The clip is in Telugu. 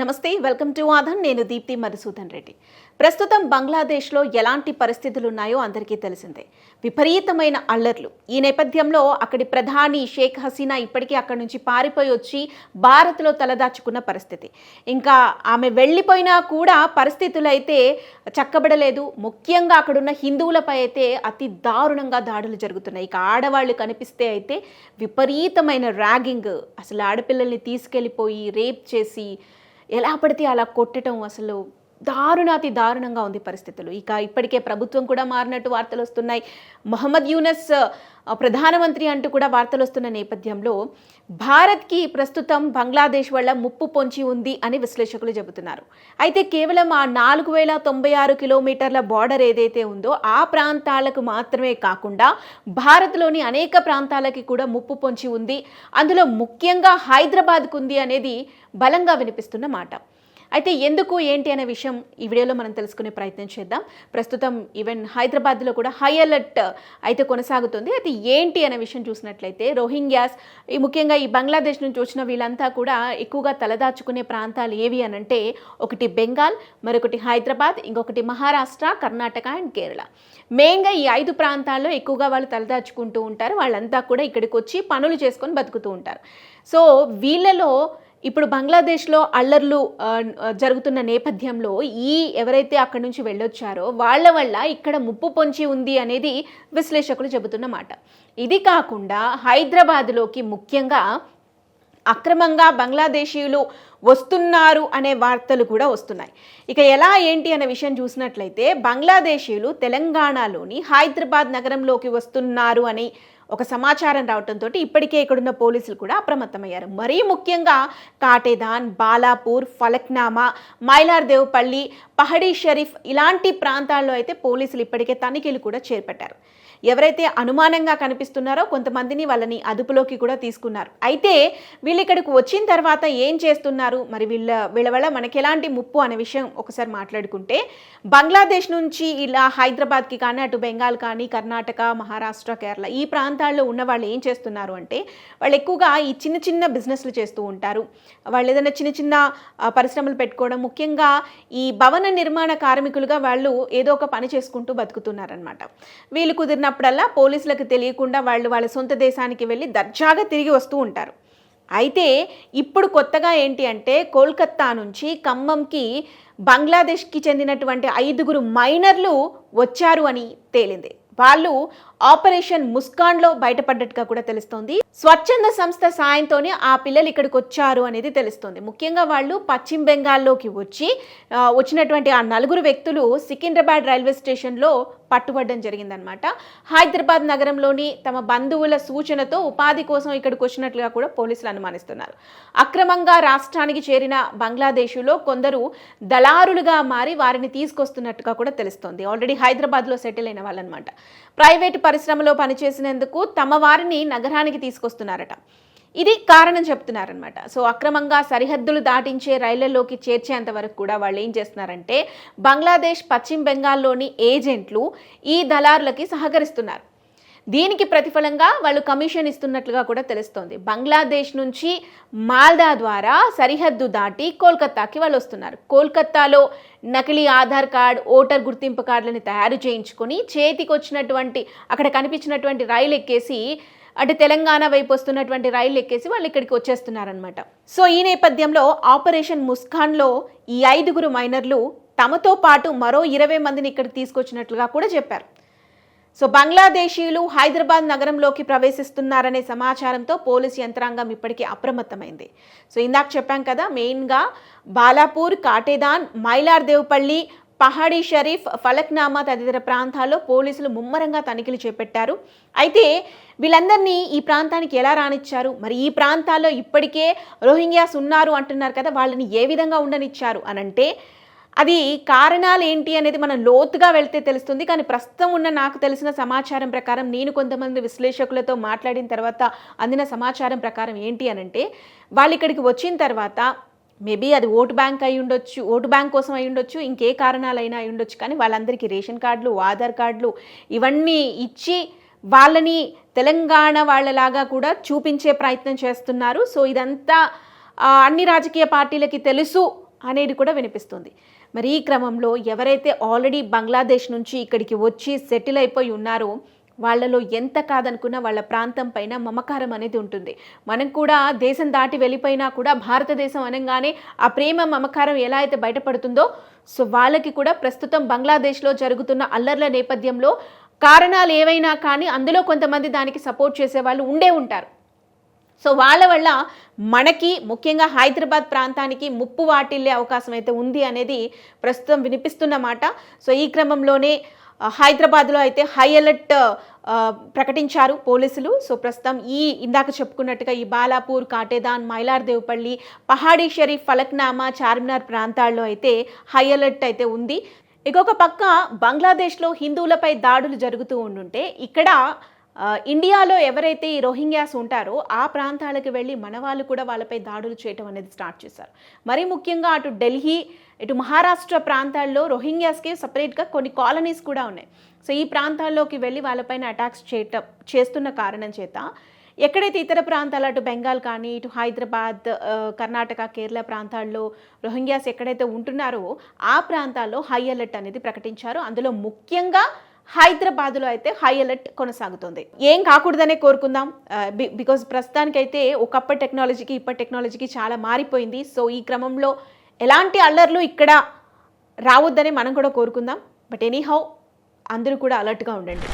నమస్తే వెల్కమ్ టు ఆధన్. నేను దీప్తి మధుసూదన్ రెడ్డి. ప్రస్తుతం బంగ్లాదేశ్లో ఎలాంటి పరిస్థితులు ఉన్నాయో అందరికీ తెలిసిందే. విపరీతమైన అల్లర్లు. ఈ నేపథ్యంలో అక్కడి ప్రధాని షేక్ హసీనా ఇప్పటికీ అక్కడి నుంచి పారిపోయి వచ్చి భారత్లో తలదాచుకున్న పరిస్థితి. ఇంకా ఆమె వెళ్ళిపోయినా కూడా పరిస్థితులు అయితే చక్కబడలేదు. ముఖ్యంగా అక్కడున్న హిందువులపై అయితే అతి దారుణంగా దాడులు జరుగుతున్నాయి. ఇక ఆడవాళ్ళు కనిపిస్తే అయితే విపరీతమైన ర్యాగింగ్. అసలు ఆడపిల్లల్ని తీసుకెళ్ళిపోయి రేప్ చేసి ఎలా పడితే అలా కొట్టడం అసలు దారుణాతి దారుణంగా ఉంది పరిస్థితులు. ఇక ఇప్పటికే ప్రభుత్వం కూడా మారినట్టు వార్తలు వస్తున్నాయి. మొహమ్మద్ యూనస్ ప్రధానమంత్రి అంటూ కూడా వార్తలు వస్తున్న నేపథ్యంలో భారత్కి ప్రస్తుతం బంగ్లాదేశ్ వల్ల ముప్పు పొంచి ఉంది అని విశ్లేషకులు చెబుతున్నారు. అయితే కేవలం ఆ నాలుగు వేల తొంభై ఆరు కిలోమీటర్ల బార్డర్ ఏదైతే ఉందో ఆ ప్రాంతాలకు మాత్రమే కాకుండా భారత్లోని అనేక ప్రాంతాలకి కూడా ముప్పు పొంచి ఉంది. అందులో ముఖ్యంగా హైదరాబాద్కు ఉంది అనేది బలంగా వినిపిస్తున్న మాట. అయితే ఎందుకు ఏంటి అనే విషయం ఈ వీడియోలో మనం తెలుసుకునే ప్రయత్నం చేద్దాం. ప్రస్తుతం ఈవెన్ హైదరాబాద్లో కూడా హై అలర్ట్ అయితే కొనసాగుతుంది. అయితే ఏంటి అనే విషయం చూసినట్లయితే రోహింగ్యాస్ ఈ ముఖ్యంగా ఈ బంగ్లాదేశ్ నుంచి వచ్చిన వీళ్ళంతా కూడా ఎక్కువగా తలదాచుకునే ప్రాంతాలు ఏవి అని అంటే ఒకటి బెంగాల్ మరొకటి హైదరాబాద్ ఇంకొకటి మహారాష్ట్ర కర్ణాటక అండ్ కేరళ. మెయిన్గా ఈ ఐదు ప్రాంతాల్లో ఎక్కువగా వాళ్ళు తలదాచుకుంటూ ఉంటారు. వాళ్ళంతా కూడా ఇక్కడికి వచ్చి పనులు చేసుకొని బతుకుతూ ఉంటారు. సో వీళ్ళలో ఇప్పుడు బంగ్లాదేశ్లో అల్లర్లు జరుగుతున్న నేపథ్యంలో ఈ ఎవరైతే అక్కడి నుంచి వెళ్ళొచ్చారో వాళ్ళ వల్ల ఇక్కడ ముప్పు పొంచి ఉంది అనేది విశ్లేషకులు చెబుతున్న మాట. ఇది కాకుండా హైదరాబాద్లోకి ముఖ్యంగా అక్రమంగా బంగ్లాదేశీయులు వస్తున్నారు అనే వార్తలు కూడా వస్తున్నాయి. ఇక ఎలా ఏంటి అనే విషయం చూసినట్లయితే బంగ్లాదేశీయులు తెలంగాణలోని హైదరాబాద్ నగరంలోకి వస్తున్నారు అని ఒక సమాచారం రావడంతో ఇప్పటికే ఇక్కడున్న పోలీసులు కూడా అప్రమత్తమయ్యారు. మరీ ముఖ్యంగా కాటేదాన్ బాలాపూర్ ఫలక్నామా మైలార్దేవ్పల్లి పహడీ షరీఫ్ ఇలాంటి ప్రాంతాల్లో అయితే పోలీసులు ఇప్పటికే తనిఖీలు కూడా చేపట్టారు. ఎవరైతే అనుమానంగా కనిపిస్తున్నారో కొంతమందిని వాళ్ళని అదుపులోకి కూడా తీసుకున్నారు. అయితే వీళ్ళు ఇక్కడికి వచ్చిన తర్వాత ఏం చేస్తున్నారు? మరి వీళ్ళ వీళ్ళ వల్ల మనకి ఎలాంటి ముప్పు అనే విషయం ఒకసారి మాట్లాడుకుంటే బంగ్లాదేశ్ నుంచి ఇలా హైదరాబాద్కి కానీ అటు బెంగాల్ కానీ కర్ణాటక మహారాష్ట్ర కేరళ ఈ ప్రాంతం ప్రాంతాల్లో ఉన్న వాళ్ళు ఏం చేస్తున్నారు అంటే వాళ్ళు ఎక్కువగా ఈ చిన్న చిన్న బిజినెస్లు చేస్తూ ఉంటారు. వాళ్ళు ఏదైనా చిన్న చిన్న పరిశ్రమలు పెట్టుకోవడం ముఖ్యంగా ఈ భవన నిర్మాణ కార్మికులుగా వాళ్ళు ఏదో ఒక పని చేసుకుంటూ బతుకుతున్నారనమాట వీళ్ళు కుదిరినప్పుడల్లా పోలీసులకు తెలియకుండా వాళ్ళు వాళ్ళ సొంత దేశానికి వెళ్ళి దర్జాగా తిరిగి వస్తూ ఉంటారు. అయితే ఇప్పుడు కొత్తగా ఏంటి అంటే కోల్కత్తా నుంచి ఖమ్మంకి బంగ్లాదేశ్కి చెందినటువంటి ఐదుగురు మైనర్లు వచ్చారు అని తేలింది. వాళ్ళు ఆపరేషన్ ముస్కాన్లో బయటపడ్డట్టుగా కూడా తెలుస్తోంది. స్వచ్ఛంద సంస్థ సాయంతోనే ఆ పిల్లలు ఇక్కడికి వచ్చారు అనేది తెలుస్తోంది. ముఖ్యంగా వాళ్ళు పశ్చిమ బెంగాల్లోకి వచ్చి వచ్చినటువంటి ఆ నలుగురు వ్యక్తులు సికింద్రాబాద్ రైల్వే స్టేషన్లో పట్టుబడడం జరిగిందనమాట హైదరాబాద్ నగరంలోని తమ బంధువుల సూచనతో ఉపాధి కోసం ఇక్కడికి వచ్చినట్లుగా కూడా పోలీసులు అనుమానిస్తున్నారు. అక్రమంగా రాష్ట్రానికి చేరిన బంగ్లాదేశులో కొందరు దళారులుగా మారి వారిని తీసుకొస్తున్నట్టుగా కూడా తెలుస్తోంది. ఆల్రెడీ హైదరాబాద్లో సెటిల్ అయిన వాళ్ళనమాట ప్రైవేటు పరిశ్రమలో పనిచేసినందుకు తమ వారిని నగరానికి తీసుకొస్తున్నారట. ఇది కారణం చెప్తున్నారనమాట సో అక్రమంగా సరిహద్దులు దాటించే రైళ్ళలోకి చేర్చేంత వరకు కూడా వాళ్ళు ఏం చేస్తున్నారంటే బంగ్లాదేశ్ పశ్చిమ బెంగాల్లోని ఏజెంట్లు ఈ దళారులకి సహకరిస్తున్నారు. దీనికి ప్రతిఫలంగా వాళ్ళు కమిషన్ ఇస్తున్నట్లుగా కూడా తెలుస్తోంది. బంగ్లాదేశ్ నుంచి మాల్దా ద్వారా సరిహద్దు దాటి కోల్కతాకి వాళ్ళు వస్తున్నారు. కోల్కతాలో నకిలీ ఆధార్ కార్డ్ ఓటర్ గుర్తింపు కార్డులని తయారు చేయించుకొని చేతికి వచ్చినటువంటి అక్కడ కనిపించినటువంటి రైలు ఎక్కేసి అంటే తెలంగాణ వైపు వస్తున్నటువంటి రైలు ఎక్కేసి వాళ్ళు ఇక్కడికి వచ్చేస్తున్నారనమాట సో ఈ నేపథ్యంలో ఆపరేషన్ ముస్కాన్లో ఈ ఐదుగురు మైనర్లు తమతో పాటు మరో ఇరవై మందిని ఇక్కడికి తీసుకొచ్చినట్లుగా కూడా చెప్పారు. సో బంగ్లాదేశీయులు హైదరాబాద్ నగరంలోకి ప్రవేశిస్తున్నారనే సమాచారంతో పోలీసు యంత్రాంగం ఇప్పటికీ అప్రమత్తమైంది. సో ఇందాక చెప్పాం కదా మెయిన్గా బాలాపూర్ కాటేదాన్ మైలార్ దేవపల్లి పహాడీ షరీఫ్ ఫలక్నామా తదితర ప్రాంతాల్లో పోలీసులు ముమ్మరంగా తనిఖీలు చేపట్టారు. అయితే వీళ్ళందరినీ ఈ ప్రాంతానికి ఎలా రానిచ్చారు? మరి ఈ ప్రాంతాల్లో ఇప్పటికే రోహింగ్యాస్ ఉన్నారు అంటున్నారు కదా వాళ్ళని ఏ విధంగా ఉండనిచ్చారు? అనంటే అది కారణాలు ఏంటి అనేది మనం లోతుగా వెళ్తే తెలుస్తుంది. కానీ ప్రస్తుతం ఉన్న నాకు తెలిసిన సమాచారం ప్రకారం నేను కొంతమంది విశ్లేషకులతో మాట్లాడిన తర్వాత అందిన సమాచారం ప్రకారం ఏంటి అనంటే వాళ్ళు ఇక్కడికి వచ్చిన తర్వాత మేబీ అది ఓటు బ్యాంక్ అయి ఉండొచ్చు ఓటు బ్యాంక్ కోసం అయి ఉండొచ్చు ఇంకే కారణాలైనా అయి ఉండొచ్చు. కానీ వాళ్ళందరికీ రేషన్ కార్డులు ఆధార్ కార్డులు ఇవన్నీ ఇచ్చి వాళ్ళని తెలంగాణ వాళ్ళలాగా కూడా చూపించే ప్రయత్నం చేస్తున్నారు. సో ఇదంతా అన్ని రాజకీయ పార్టీలకి తెలుసు. అనేది కూడా వినిపిస్తుంది. మరి ఈ క్రమంలో ఎవరైతే ఆల్రెడీ బంగ్లాదేశ్ నుంచి ఇక్కడికి వచ్చి సెటిల్ అయిపోయి ఉన్నారో వాళ్ళలో ఎంత కాదనుకున్నా వాళ్ళ ప్రాంతం పైన మమకారం అనేది ఉంటుంది. మనం కూడా దేశం దాటి వెళ్ళిపోయినా కూడా భారతదేశం అనగానే ఆ ప్రేమ మమకారం ఎలా అయితే బయటపడుతుందో సో వాళ్ళకి కూడా ప్రస్తుతం బంగ్లాదేశ్లో జరుగుతున్న అల్లర్ల నేపథ్యంలో కారణాలు ఏవైనా కానీ అందులో కొంతమంది దానికి సపోర్ట్ చేసే వాళ్ళు ఉండే ఉంటారు. సో వాళ్ళ వల్ల మనకి ముఖ్యంగా హైదరాబాద్ ప్రాంతానికి ముప్పు వాటిల్లే అవకాశం అయితే ఉంది అనేది ప్రస్తుతం వినిపిస్తున్న మాట. సో ఈ క్రమంలోనే హైదరాబాద్లో అయితే హై అలర్ట్ ప్రకటించారు పోలీసులు. సో ప్రస్తుతం ఈ ఇందాక చెప్పుకున్నట్టుగా ఈ బాలాపూర్ కాటేదాన్ మైలార్దేవపల్లి పహాడీ షరీఫ్ ఫలక్నామా చార్మినార్ ప్రాంతాల్లో అయితే హై అలర్ట్ అయితే ఉంది. ఇంకొక పక్క బంగ్లాదేశ్లో హిందువులపై దాడులు జరుగుతూ ఉండుంటే ఇక్కడ ఇండియాలో ఎవరైతే ఈ రోహింగ్యాస్ ఉంటారో ఆ ప్రాంతాలకు వెళ్ళి మన వాళ్ళు కూడా వాళ్ళపై దాడులు చేయటం అనేది స్టార్ట్ చేశారు. మరి ముఖ్యంగా అటు ఢిల్లీ ఇటు మహారాష్ట్ర ప్రాంతాల్లో రోహింగ్యాస్కి సపరేట్గా కొన్ని కాలనీస్ కూడా ఉన్నాయి. సో ఈ ప్రాంతాల్లోకి వెళ్ళి వాళ్ళపైన అటాక్స్ చేయటం చేస్తున్న కారణం చేత ఎక్కడైతే ఇతర ప్రాంతాలు అటు బెంగాల్ కానీ ఇటు హైదరాబాద్ కర్ణాటక కేరళ ప్రాంతాల్లో రోహింగ్యాస్ ఎక్కడైతే ఉంటున్నారో ఆ ప్రాంతాల్లో హై అలర్ట్ అనేది ప్రకటించారు. అందులో ముఖ్యంగా హైదరాబాద్లో అయితే హై అలర్ట్ కొనసాగుతుంది. ఏం కాకూడదనే కోరుకుందాం. బికాజ్ ప్రస్తుతానికైతే ఒకప్పటి టెక్నాలజీకి ఇప్పటి టెక్నాలజీకి చాలా మారిపోయింది. సో ఈ క్రమంలో ఎలాంటి అల్లర్లు ఇక్కడ రావద్దని మనం కూడా కోరుకుందాం. బట్ ఎనీహౌ అందరూ కూడా అలర్ట్గా ఉండండి.